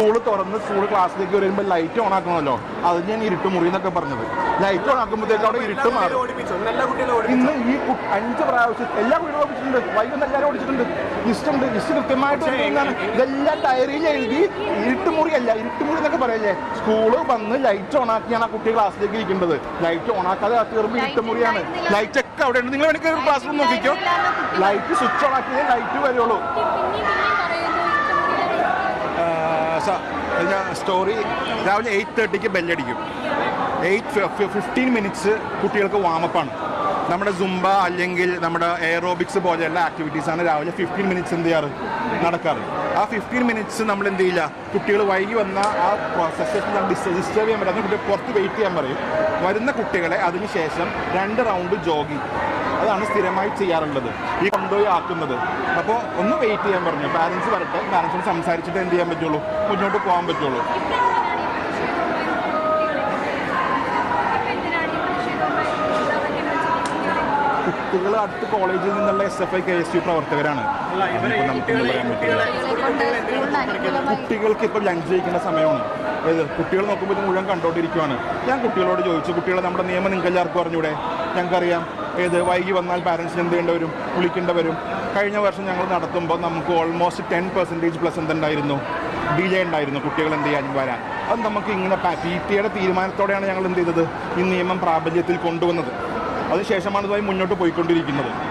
School തുറന്ന് school ക്ലാസ്സിലേക്ക് വരുമ്പോൾ ലൈറ്റ് ഓൺ ആക്കണമല്ലോ. അത് ഞാൻ ഇരുട്ട് മുറി എന്നൊക്കെ പറഞ്ഞത്. ലൈറ്റ് ഓൺ ആക്കുമ്പോഴത്തേക്ക് അവിടെ ഇരുട്ട് മാറും. ഇന്ന് ഈ അഞ്ച് പ്രാവശ്യം എല്ലാ കുട്ടികളും ഓടിച്ചിട്ടുണ്ട്. വൈകുന്നേരം എല്ലാവരും ഓടിച്ചിട്ടുണ്ട്. ലിസ്റ്റ് ഉണ്ട് ലിസ്റ്റ് കൃത്യമായിട്ട് ഇതെല്ലാം ഡയറിയിൽ എഴുതി ഇരുട്ടുമുറി അല്ല ഇരുട്ടുമുറി എന്നൊക്കെ പറയല്ലേ? സ്കൂൾ വന്ന് ലൈറ്റ് ഓൺ ആക്കിയാണ് ആ കുട്ടി ക്ലാസ്സിലേക്ക് ഇരിക്കേണ്ടത്. ലൈറ്റ് ഓൺ ആക്കാതെ കയറുമ്പോൾ ഇരുട്ട് മുറിയാണ്. ലൈറ്റ് ഒക്കെ അവിടെ ഉണ്ട്. നിങ്ങൾ വേണമെങ്കിൽ ക്ലാസ് റൂം നോക്കിക്കോ. ലൈറ്റ് സ്വിച്ച് ഓൺ ആക്കിയേ ലൈറ്റ് വരുള്ളൂ. ഞാൻ സ്റ്റോറി രാവിലെ എയ്റ്റ് തേർട്ടിക്ക് ബെല്ലടിക്കും എയ്റ്റ് ഫിഫ്റ്റീൻ മിനിറ്റ്സ് കുട്ടികൾക്ക് വാമപ്പാണ് നമ്മുടെ സുംബ അല്ലെങ്കിൽ നമ്മുടെ എയറോബിക്സ് പോലെയുള്ള ആക്ടിവിറ്റീസാണ് രാവിലെ ഫിഫ്റ്റീൻ മിനിറ്റ്സ് എന്ത് ചെയ്യാറ്? നടക്കാറ്. ആ ഫിഫ്റ്റീൻ മിനിറ്റ്സ് നമ്മൾ എന്ത് ചെയ്യില്ല? കുട്ടികൾ വൈകി വന്ന ആ സെഷൻ ഡിസ്റ്റർബ് ചെയ്യാൻ പറ്റും കുട്ടികൾ പുറത്ത് വെയിറ്റ് ചെയ്യാൻ പറയും. വരുന്ന കുട്ടികളെ അതിനുശേഷം രണ്ട് റൗണ്ട് ജോഗിങ് അതാണ് സ്ഥിരമായി ചെയ്യാറുള്ളത്. ഈ കൊണ്ടുപോയി ആക്കുന്നത്. അപ്പോൾ ഒന്ന് വെയിറ്റ് ചെയ്യാൻ പറഞ്ഞു. പാരൻസ് വരട്ടെ. പാരൻസിനോട് സംസാരിച്ചിട്ട് എന്ത് ചെയ്യാൻ പറ്റുള്ളൂ? മുന്നോട്ട് പോകാൻ പറ്റുള്ളൂ. കുട്ടികൾ അടുത്ത കോളേജിൽ നിന്നുള്ള S F I K S U പ്രവർത്തകരാണ്. കുട്ടികൾക്ക് ഇപ്പം ലഞ്ച് കഴിക്കേണ്ട സമയമാണ്. അതായത് കുട്ടികൾ നോക്കുമ്പോൾ ഇത് മുഴുവൻ കണ്ടോണ്ടിരിക്കുവാണ്. ഞാൻ കുട്ടികളോട് ചോദിച്ചു കുട്ടികളെ നമ്മുടെ നിയമം നിങ്ങൾക്ക് എല്ലാവർക്കും അറിഞ്ഞൂടെ ഞങ്ങൾക്കറിയാം. ഏത് വൈകി വന്നാൽ പാരൻസിന് എന്ത് ചെയ്യേണ്ടി വരും? വിളിക്കേണ്ടി വരും. കഴിഞ്ഞ വർഷം ഞങ്ങൾ നടത്തുമ്പോൾ നമുക്ക് ഓൾമോസ്റ്റ് ടെൻ പെർസെന്റേജ് പ്ലസ് എന്തുണ്ടായിരുന്നു ഡിലേ ഉണ്ടായിരുന്നു. കുട്ടികൾ എന്ത് ചെയ്യാൻ വരാൻ. അത് നമുക്ക് ഇങ്ങനെ പി ടിയുടെ തീരുമാനത്തോടെയാണ് ഞങ്ങൾ എന്ത് ചെയ്തത്? ഈ നിയമം പ്രാബല്യത്തിൽ കൊണ്ടുവന്നത്. അതിനുശേഷമാണ് ഇതുമായി മുന്നോട്ട് പോയിക്കൊണ്ടിരിക്കുന്നത്.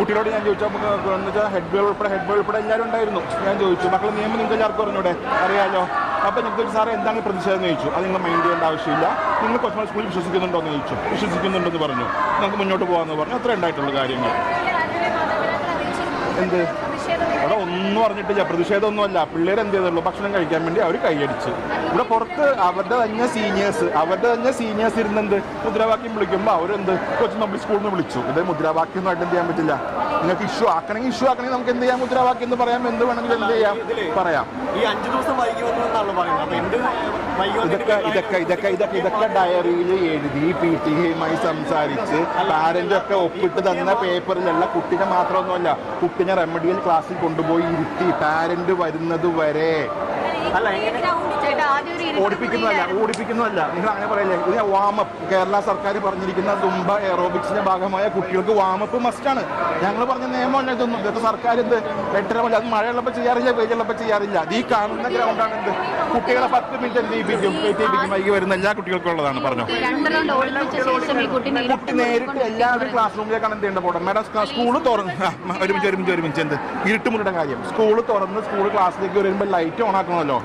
കുട്ടികളോട് ഞാൻ ചോദിച്ചു നമുക്ക് എന്ന് വെച്ചാൽ ഹെഡ് ബോൾ ഉൾപ്പെടെ ഹെഡ് ബോൾ ഉൾപ്പെടെ എല്ലാവരും ഉണ്ടായിരുന്നു? ഞാൻ ചോദിച്ചു മക്കളെ നിയമം നിങ്ങൾക്ക് എല്ലാവർക്കും അറിഞ്ഞൂടെ? അറിയാലോ? അപ്പോൾ നിങ്ങൾക്ക് സാറേ എന്താണ് പ്രതിഷേധം? ചോദിച്ചു. അത് നിങ്ങൾ മൈൻഡ് ചെയ്യേണ്ട ആവശ്യമില്ല. നിങ്ങൾ കൊച്ചുമൾ സ്കൂളിൽ വിശ്വസിക്കുന്നുണ്ടോ? എന്ന് ചോദിച്ചു. വിശ്വസിക്കുന്നുണ്ടെന്ന് പറഞ്ഞു. നമുക്ക് മുന്നോട്ട് പോകാമെന്ന് പറഞ്ഞു. അത്രേ ഉണ്ടായിട്ടുള്ള കാര്യങ്ങൾ. എന്ത്? അവിടെ ഒന്നും അറിഞ്ഞിട്ടില്ല. പ്രതിഷേധമൊന്നുമല്ല. പിള്ളേർ എന്ത് ചെയ്തുള്ളൂ? ഭക്ഷണം കഴിക്കാൻ വേണ്ടി അവർ കൈയടിച്ച്. ഇവിടെ പുറത്ത് അവരുടെ തന്നെ സീനിയേഴ്സ് അവരുടെ തന്നെ സീനിയേഴ്സ് ഇരുന്നെന്ത്? മുദ്രാവാക്യം വിളിക്കുമ്പോൾ അവരെന്ത്? കൊച്ചു നമ്മൾ സ്കൂളിൽ നിന്ന് വിളിച്ചു. ഇത് മുദ്രാവാക്യം ഒന്നും എന്ത് ചെയ്യാൻ പറ്റില്ല? നിങ്ങൾക്ക് ഇഷ്യൂ ആക്കണമെങ്കിൽ ഇഷ്യൂ ആക്കണമെങ്കിൽ നമുക്ക് എന്ത് ചെയ്യാം? മുദ്രാവാക്യം എന്ന് പറയാം. എന്ത് വേണമെങ്കിലും എന്ത് ചെയ്യാം? പറയാം. ഈ അഞ്ച് ദിവസം വൈകി വന്നു എന്നാണല്ലോ പറയുന്നത്. ഇതൊക്കെ ഇതൊക്കെ ഇതൊക്കെ ഇതൊക്കെ ഇതൊക്കെ ഡയറിയിൽ എഴുതി പി ടി എയുമായി സംസാരിച്ച് പാരന്റ് ഒക്കെ ഒപ്പിട്ട് തന്ന പേപ്പറിലല്ല കുട്ടിനെ മാത്രമൊന്നുമല്ല കുട്ടിനെ റെമഡിയൽ ക്ലാസ്സിൽ കൊണ്ടുപോയി ഇരുത്തി പാരന്റ് വരുന്നത് വരെ അല്ല, എങ്ങനെ? ഓടിപ്പിക്കുന്നതല്ല ഓടിപ്പിക്കുന്നതല്ല. നിങ്ങൾ അങ്ങനെ പറയല്ലേ ഇതിനെ വാമപ്പ് കേരള സർക്കാർ പറഞ്ഞിരിക്കുന്ന ദുംബ എയറോബിക്സിന്റെ ഭാഗമായ കുട്ടികൾക്ക് വാമപ്പ് ആണ്. ഞങ്ങൾ പറഞ്ഞ നിയമമല്ല ഇതൊന്നും. ഇതൊക്കെ സർക്കാർ എന്ത് എട്ടരമല്ല അത് മഴയുള്ളപ്പോൾ ചെയ്യാറില്ല വെയിലുള്ളപ്പോൾ ചെയ്യാറില്ല. അത് ഈ കാണുന്ന ഗ്രൗണ്ടാണ് എന്ത് കുട്ടികളെ പത്ത് മിനിറ്റ് എന്ത് ചെയ്യിപ്പിക്കും ചെയ്യിപ്പിക്കും വൈകി വരുന്ന എല്ലാ കുട്ടികൾക്കും ഉള്ളതാണ് പറഞ്ഞു. രണ്ട് റൗണ്ട് ഓടിപ്പിച്ച ശേഷം ഈ കുട്ടി നേരിട്ട് എല്ലാവരും ക്ലാസ് റൂമിലേക്കാണ് എന്ത് ചെയ്യേണ്ട പോകണം മാഡം സ്കൂൾ തുറന്ന്. ഒരുമിച്ച് ഒരുമിച്ച് ഒരുമിച്ച് എന്ത്? ഇരുട്ടുമുറിയുടെ കാര്യം. സ്കൂൾ തുറന്ന് സ്കൂൾ ക്ലാസ്സിലേക്ക് വരുമ്പോൾ ലൈറ്റ് ഓൺ ആക്കണമല്ലോ.